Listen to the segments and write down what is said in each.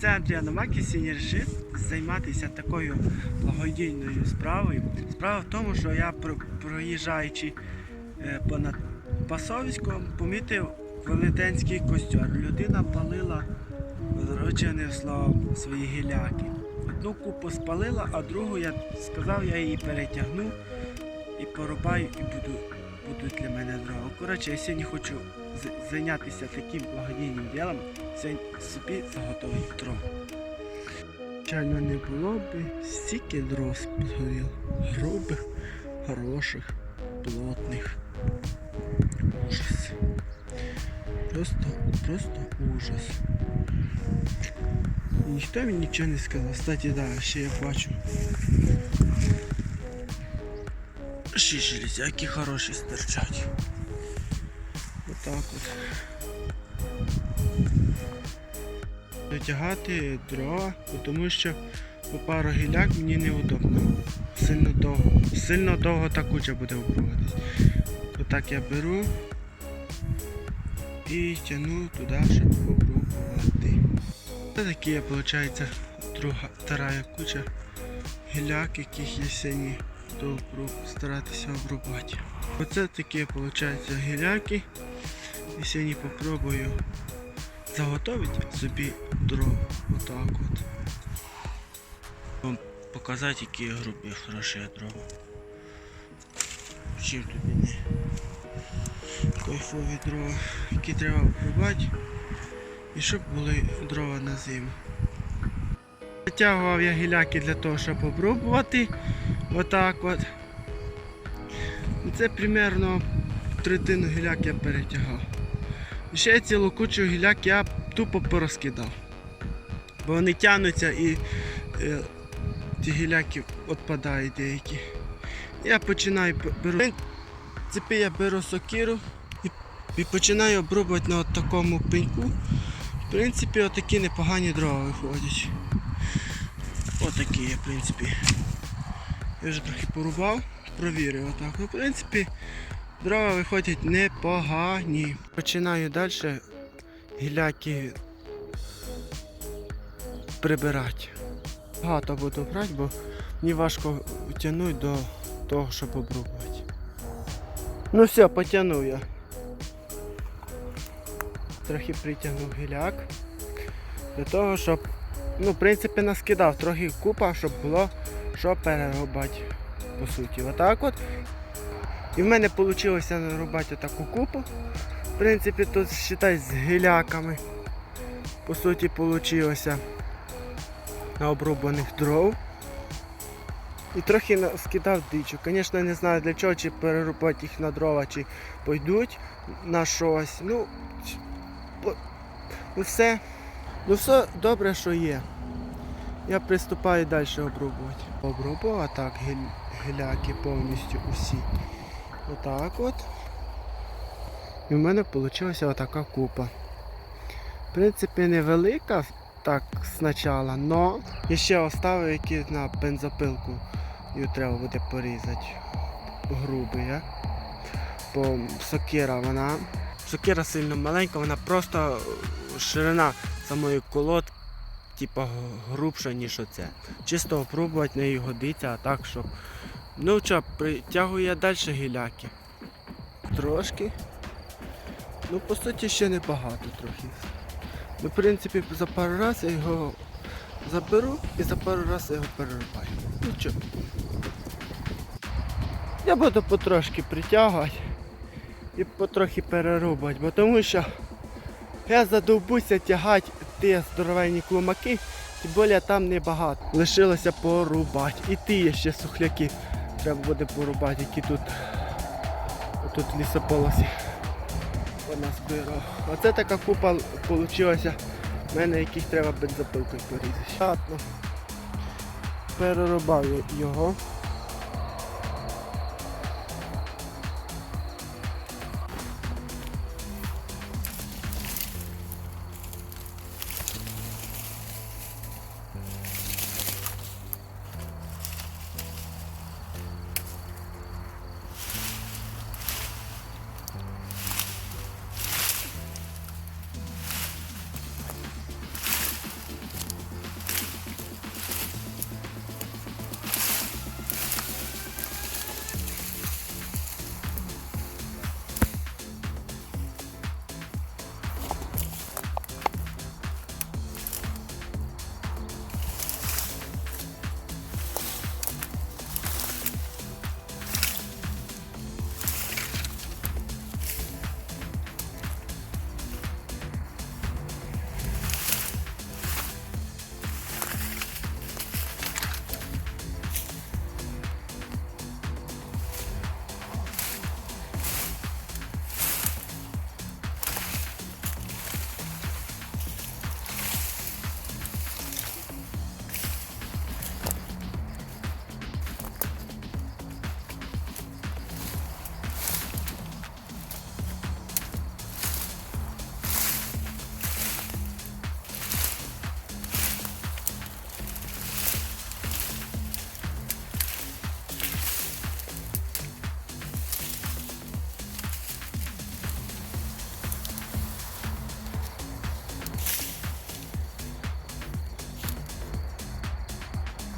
Це Андрій Аномакій, сьогодні вирішив займатися такою благодійною справою. Справа в тому, що я проїжджаючи е, понад Пасовськом, помітив велетенський костер. Людина палила зрочене слово свої гіляки. Одну купу спалила, а другу я сказав, я її перетягну і порубаю, і буду, будуть для мене дрова. Коротше, я сьогодні хочу зайнятися таким благодійним ділом, собі заготовити дров. Звичайно, не було б стільки дров згоріло. Грубих, хороших, плотних. Ужас. Просто, просто ужас. Ніхто мені нічого не сказав. Кстати, да, ще я бачу. Ще железяки хороші стирчать. Отак от. Витягати дрова, тому що по пару гіляк мені неудобно. Сильно довго. Сильно довго та куча буде обрубуватись. Отак я беру і тяну туди, щоб обрубувати. Це такі, виходить, друга, вторая куча гіляк, яких я сьогодні буду старатися обрубати. Оце такі, виходить, гіляки. І сьогодні попробую заготовити собі дров. Отак от. Вам показати, які грубі хороші дрова. Чим тобі не кайфові дрова, які треба обрубати. І щоб були дрова на зиму. Витягував я гіляки для того, щоб обрубувати. Отак от. Це примерно третину гіляк я перетягав. Ще цілу кучу гіляк я тупо порозкидав. Бо вони тягнуться і е, ті гіляки відпадають деякі. Я починаю беру. Принципі, я беру сокиру і, і починаю обрубувати на от такому пеньку. В принципі, отакі непогані дрова виходять. Отакі я, в принципі. Я вже трохи порубав, провірив отак. Ну, в принципі, дрова виходять непогані. Починаю далі гіляки прибирати. Багато буду брати, бо мені важко тягнути до того, щоб обрубувати. Ну все, потягнув я. Трохи притягнув гіляк. Для того, щоб, ну, в принципі, наскидав трохи купа, щоб було що перерубати. По суті, отак от. І в мене вийшло нарубати таку купу. В принципі, тут считай з гіляками. По суті, вийшло на обрубаних дров. І трохи скидав дичу. Звісно, не знаю для чого, чи перерубати їх на дрова, чи пойдуть на щось. Ну, ну все. Ну все добре, що є. Я приступаю далі обрубувати. Обрубав, а так гіляки повністю усі. Отак от. І в мене вийшла отака купа. В принципі, невелика так спочатку, но я ще оставив які на бензопилку. Її треба буде порізати. Грубий, я. Бо сокира вона. Сокира сильно маленька, вона просто е, ширина самої колодки, типа грубша, ніж оце. Чисто опробувати неї годиться, а так, щоб. Ну що, притягую я далі гіляки. Трошки. Ну, по суті, ще небагато трохи. Ну, в принципі, за пару разів я його заберу і за пару разів його перерубаю. Ну що. Я буду потрошки притягувати і потрохи перерубати, бо тому що я задовбуся тягати ті здоровенні клумаки, тим більше там небагато. Лишилося порубати. І ті є ще сухляки треба буде порубати, які тут, тут в вона поназбирав. Оце така купа вийшла, в мене яких треба бензопилкою порізати. Перерубав його.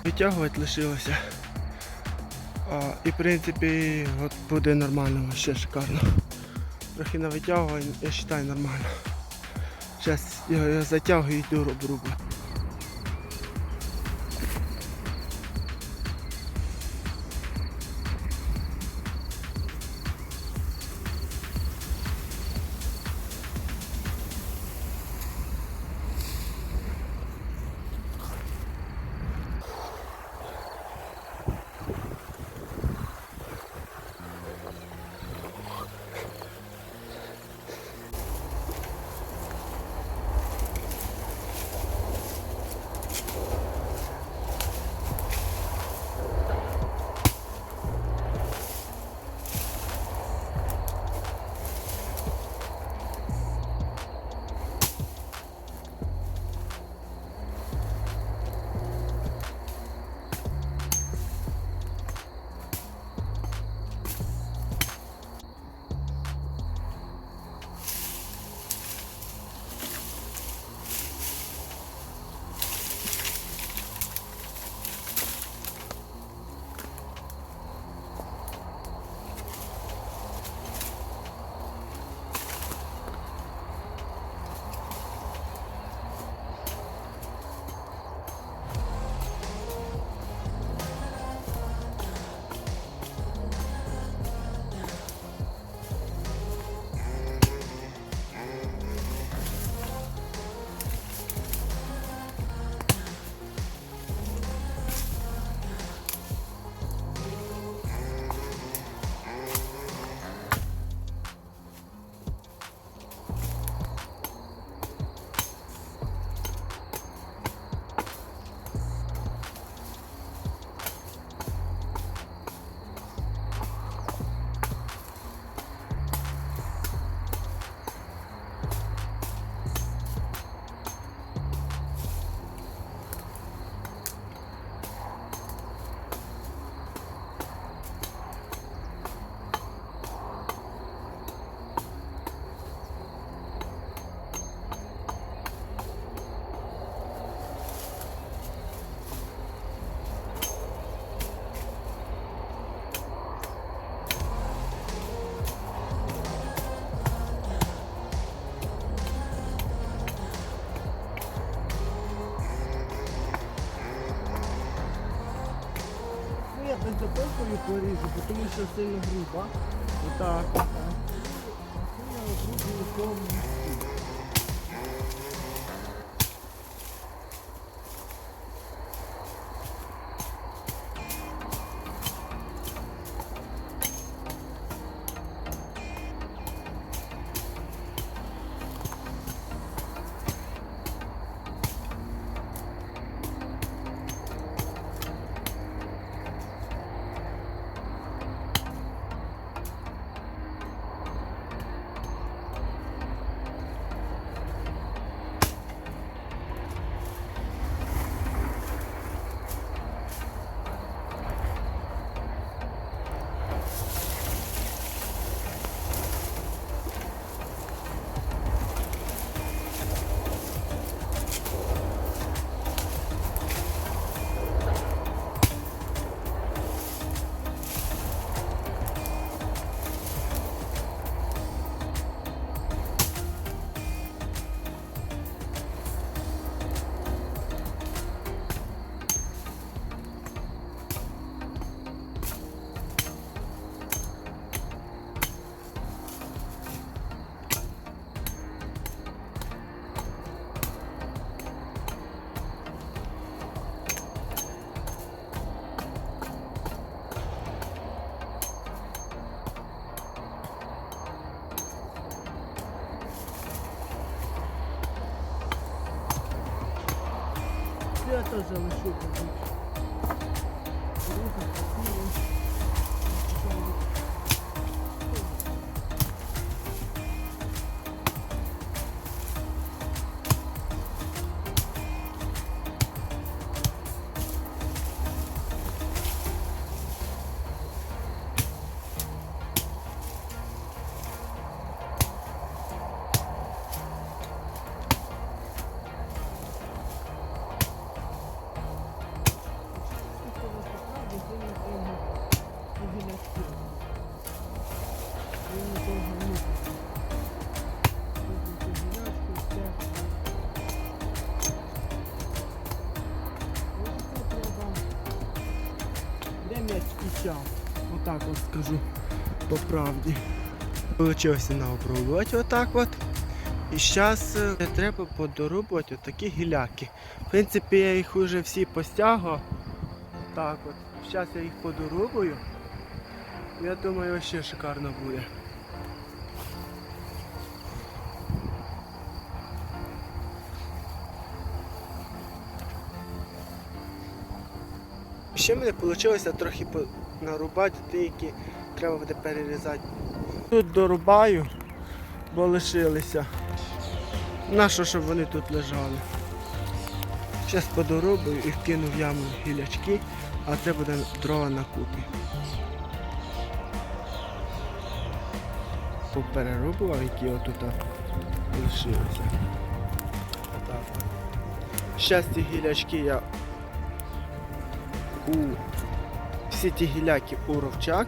Витягувати лишилося. А, і в принципі от буде нормально, ще шикарно. Трохи навитягую, я вважаю нормально. Зараз я, я затягую і йду обрубати. Я бензопилкою поріжу, тому що сильно груба. Отак. отак. Я обрубую повністю. Я щас. Отак от скажу по правді. Получилося наобробувати отак от. І зараз треба подорубувати такі гіляки. В принципі, я їх вже всі постягав. Так от. Зараз я їх подорубую. Я думаю, ще шикарно буде. Ще в мене вийшло трохи нарубати ті, які треба буде перерізати. Тут дорубаю, бо лишилися. Нащо, щоб вони тут лежали? Зараз подорубаю і вкину в яму гілячки, а це буде дрова на купі. Поперерубував, які отут лишилися. Зараз ці гілячки я у всі ті гіляки у ровчак,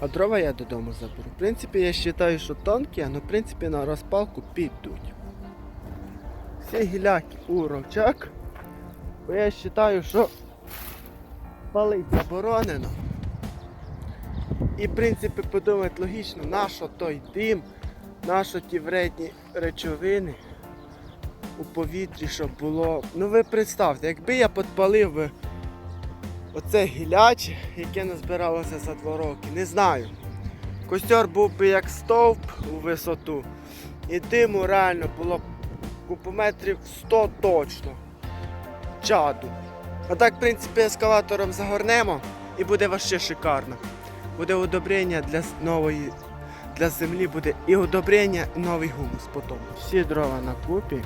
а дрова я додому заберу. В принципі, я вважаю, що тонкі, але в принципі на розпалку підуть. Всі гіляки у ровчак, бо я вважаю, що палить заборонено. І в принципі подумати логічно, нащо той дим, нащо ті вредні речовини у повітрі, щоб було. Ну ви представте, якби я підпалив оце гіляче, яке назбиралося за два роки, не знаю. Костер був би як стовп у висоту. І диму реально було б кубометрів 100 точно. Чаду. А так, в принципі, ескалатором загорнемо і буде вообще шикарно. Буде удобрення для нової для землі буде і удобрення, і новий гумус потім. Всі дрова на купі,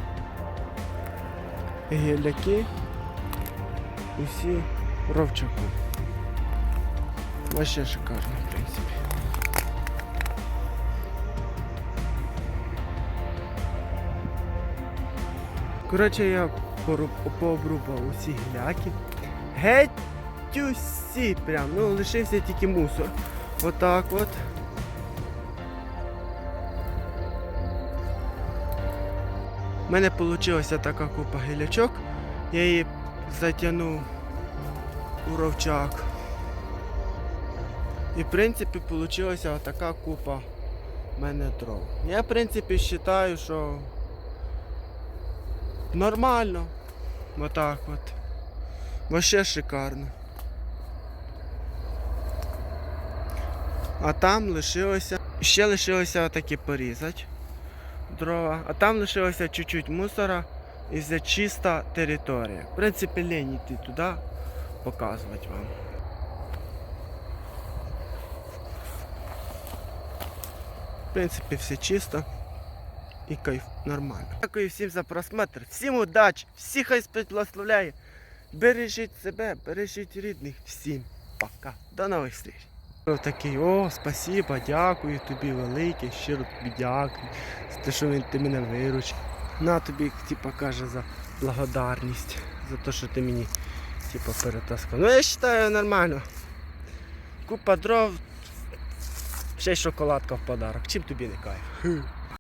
гілляки, усі ровчаку. Вообще шикарно, в принципі. Коротше, я пообрубав усі гіляки. Геть усі прям. Ну, лишився тільки мусор. Отак от. У мене вийшла така купа гілячок. Я її затягнув у ровчак. І в принципі вийшла така купа в мене дров. Я в принципі вважаю, що нормально. Отак от. Вообще шикарно. А там лишилося. Ще лишилося отакі порізати дрова, а там лишилося чуть-чуть мусора і це чиста територія. В принципі, лень йти туди показувати вам. В принципі, все чисто і кайф нормально. Дякую всім за просмотр, всім удачі, всіх хай благословляє. Бережіть себе, бережіть рідних. Всім пока. До нових зустріч. Такий, о, спасіба, дякую тобі велике, щиро тобі дякую. За те, що він ти мене виручив. На тобі, типа, каже, за благодарність. За те, що ти мені типа перетаскав. Ну я вважаю нормально. Купа дров, ще й шоколадка в подарок. Чим тобі не кайф?